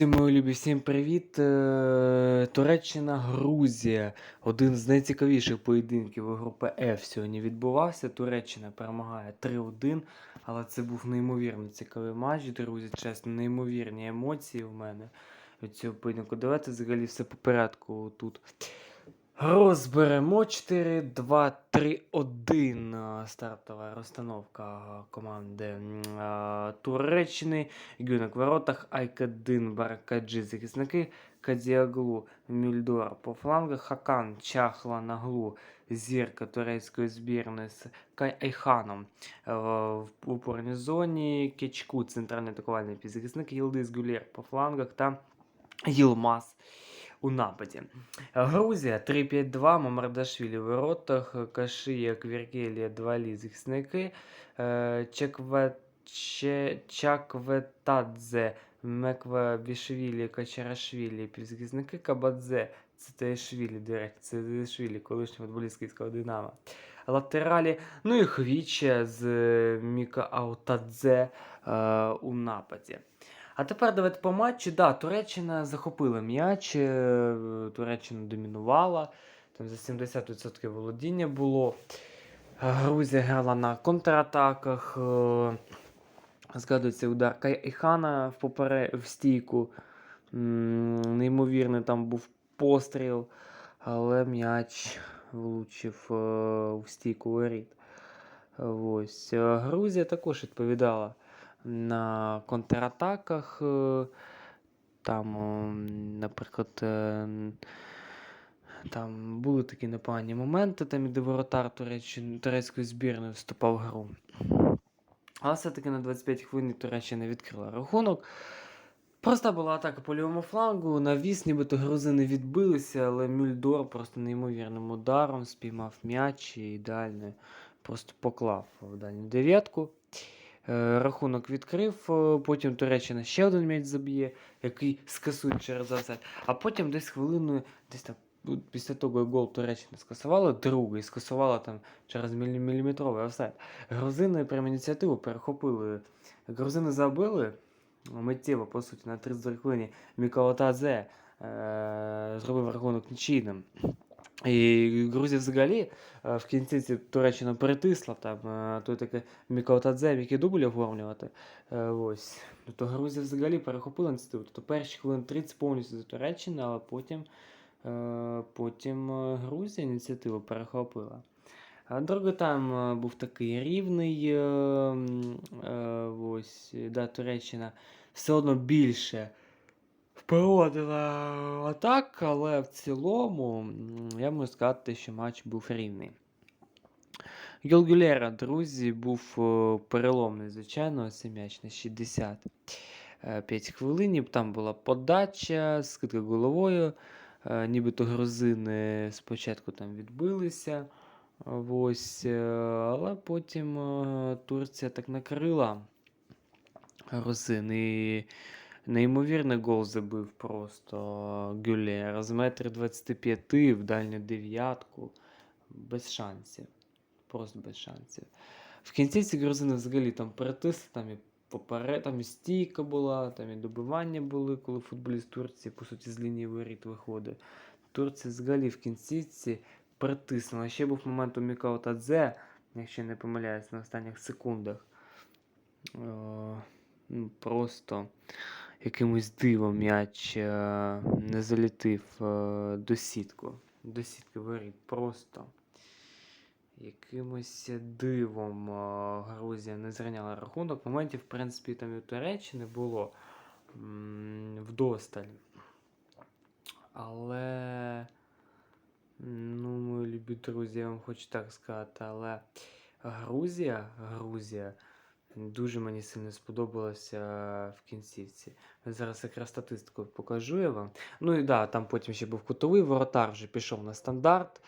Друзі Мої любі, всім привіт. Е, Туреччина, Грузія. Один з найцікавіших поєдинків у групи F сьогодні відбувався. Туреччина перемагає 3-1, але це був неймовірно цікавий матч, друзі. Чесно, неймовірні емоції в мене від цього поєдинку. Давайте взагалі все по порядку тут. Розберемо 4, 2, 3, 1. е, Стартова розстановка команди Туреччини. Гюнок в воротах, Айкадин, Баракаджи, захисники, Кадіаглу, Мюльдор по флангах, Хакан, Чахла, Наглу, зірка турецької збірної з Кай Айханом е, в опорній зоні, Кечку, центральний атакувальний півзахисник, Єлдис Гюлєр по флангах та Йилмаз у нападі. Грузія 3-5-2, Мамардашвілі в воротах, Кашия, Квіркелія, два захисники, е, Чекве Че- Чакветадзе, Меквабішвілі, Качарашвілі, півзахисники Кабадзе, Цитаєшвілі, до речі, Цитаєшвілі, колишній футболіст київського Динамо. Латералі, ну і Хвіче з е, Міка Аутадзе е, у нападі. А тепер давайте по матчу. Да, Туреччина захопила м'яч, е, Туреччина домінувала, там за 70% володіння було. Грузія грала на контратаках. е, Згадується удар Кайхана в, попере... в стійку. Неймовірний там був постріл, але м'яч влучив е, в стійку воріт. Ось. е, Грузія також відповідала на контратаках. е, Там, наприклад, там були такі непогані моменти, там і де воротар турецької збірної вступав в гру. Але все-таки на 25 хвилин Туреччина відкрила рахунок. Проста була атака по лівому флангу. Навіс, нібито грузини відбилися, але Мюльдор просто неймовірним ударом спіймав м'яч і ідеально просто поклав в дальню дев'ятку. Е, Рахунок відкрив, е, потім Туреччина ще один м'яч заб'є, який скасують через офсайд. А потім десь хвилиною, десь так ну, після того, як гол Туреччина скасувала, другий скасувала там через міліметровий офсайд. Грузини прямо ініціативу перехопили. Грузини забили миттєво, по суті, на 32 хвилині Мікалатадзе е, зробив рахунок нічийним. І Грузія взагалі е, в кінці ці Туреччина притисла там е, той таке Мікалатадзе, який дубль оформлювати. Е, Ось. Тобто Грузія взагалі перехопила ініціативу. Тобто перші хвилин 30 повністю за Туреччина, але потім, потім Грузія ініціативу перехопила. Другий тайм е, був такий рівний. Е, е, да, Туреччина все одно більше впровадила атак, але в цілому я можу сказати, що матч був рівний. Гілгулєра, друзі, був е, переломний, звичайно, цей м'яч на 65 хвилин. Там була подача, скидка головою. Е, Нібито грузини спочатку там відбилися. Ось, е, але потім е, Турція так накрила грузин. І неймовірний гол забив просто Гюлєр з метрів 25 в дальню дев'ятку. Без шансів. Просто без шансів. В кінці ці грузини взагалі там перетисли, там і поперед, там і стійка була, там і добивання були, коли футболіст Турції, по суті, з лінії воріт виходить. Турція взагалі в кінцівці притиснула. Ще був момент у Мікао Тадзе, якщо не помиляюсь, на останніх секундах. Ну, просто якимось дивом м'яч е, не залітив е, до сітку. До сітки воріт. Просто якимось дивом е, Грузія не зрівняла рахунок. Моментів, в принципі, там і у Туреччини було вдосталь. Але, ну, мої любі друзі, я вам хочу так сказати, але Грузія, Грузія дуже мені сильно сподобалася в кінцівці. Зараз якраз статистику покажу я вам. Ну і да, там потім ще був кутовий воротар, вже пішов на стандарт.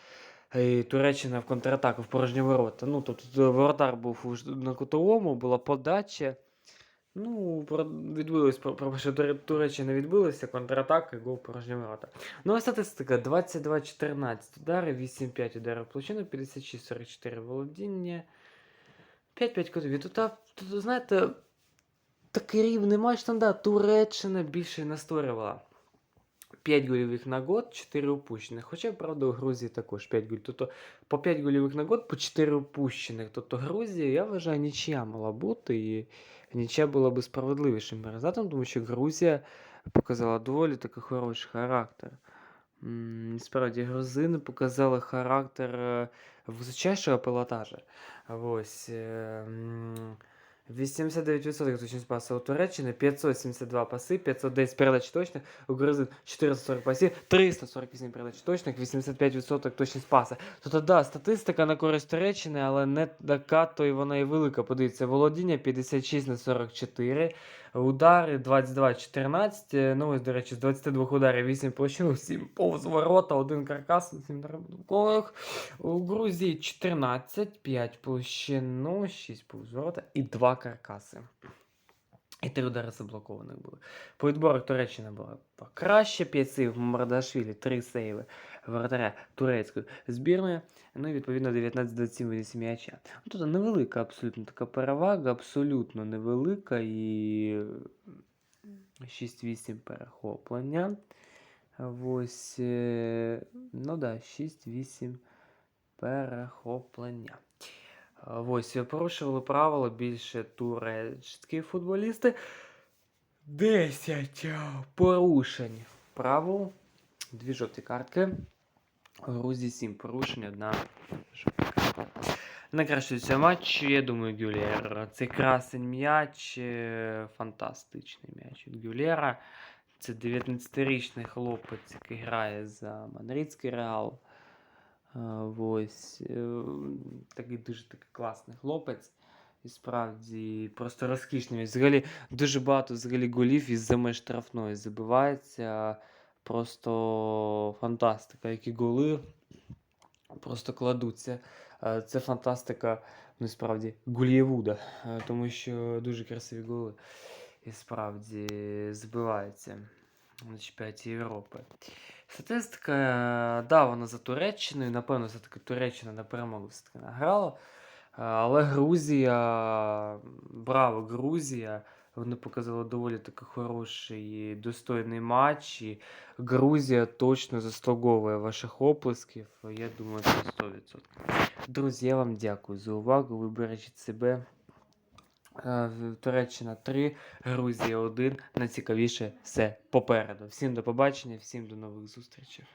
І Туреччина в контратаку в порожні ворота. Ну, тобто воротар був на кутовому, була подача. Ну, відбилось, що Туреччина відбилася, контратака, гол порожні ворота. Ну, а статистика 22-14 удари, 8-5 ударів площину, 56-44 володіння, 5-5 кутові. Тут, тут, знаєте, такий рівний матч, там, да, Туреччина більше не створювала. 5 гольових на год, 4 упущених. Хоча, правда, у Грузії також 5 голів. Тобто по 5 гольових на год, по 4 упущених. Тобто Грузія, я вважаю, нічия мала бути. І нічия була би справедливішим результатом, тому що Грузія показала доволі такий хороший характер. Справді, грузини показали характер височайшого пілотажа. Ось. е, 89% точність паса у Туреччини, 572 паси, 510 передач точних, у грузин 440 пасів, 348 передач точних, 85% точність паса. Тобто, да, статистика на користь Туреччини, але не така, то і вона і велика. Подивіться, володіння 56 на 44, удари 22-14, е, ну ось, до речі, з 22 ударів 8 площин, 7 повз ворота, 1 каркас, 7 колах. У Грузії 14, 5 площин, ну, 6 повз ворота і 2 каркаси. І три удари заблокованих були. По відборах Туреччина була краще. 5 сейвів Мардашвілі, 3 сейви воротаря турецької збірної. Ну і відповідно 19-27 винесі м'яча. Ну, Тобто невелика абсолютно така перевага, абсолютно невелика і 6-8 перехоплення. Ось, е, ну да, 6-8 перехоплення. А, Ось, порушували правила більше турецькі футболісти. 10 порушень правил. Дві жовті картки. У Грузії 7 порушень, одна жовта картка. Найкраще цього матчу, я думаю, Гюлєр. Цей красень м'яч, е, фантастичний м'яч від Гюлєра. Це 19-річний хлопець, який грає за Мадридський Реал. Ось е, такий дуже такий класний хлопець. І справді просто розкішний. Взагалі дуже багато взагалі голів із-за меж штрафної забивається. Просто фантастика. Які голи просто кладуться. Е, Це фантастика, ну справді, Гульєвуда, е, тому що дуже красиві голи і справді збиваються на чемпіонаті Європи. Статистика, е, да, вона за Туреччиною, напевно, все-таки Туреччина на перемогу все-таки награла. Е, Але Грузія, браво, Грузія. Вони показали доволі таки хороший і достойний матч. І Грузія точно заслуговує ваших оплесків. Я думаю, це 100%. Друзі, я вам дякую за увагу. Ви бережіть себе. Е, Туреччина 3, Грузія 1. Найцікавіше все попереду. Всім до побачення, всім до нових зустрічей.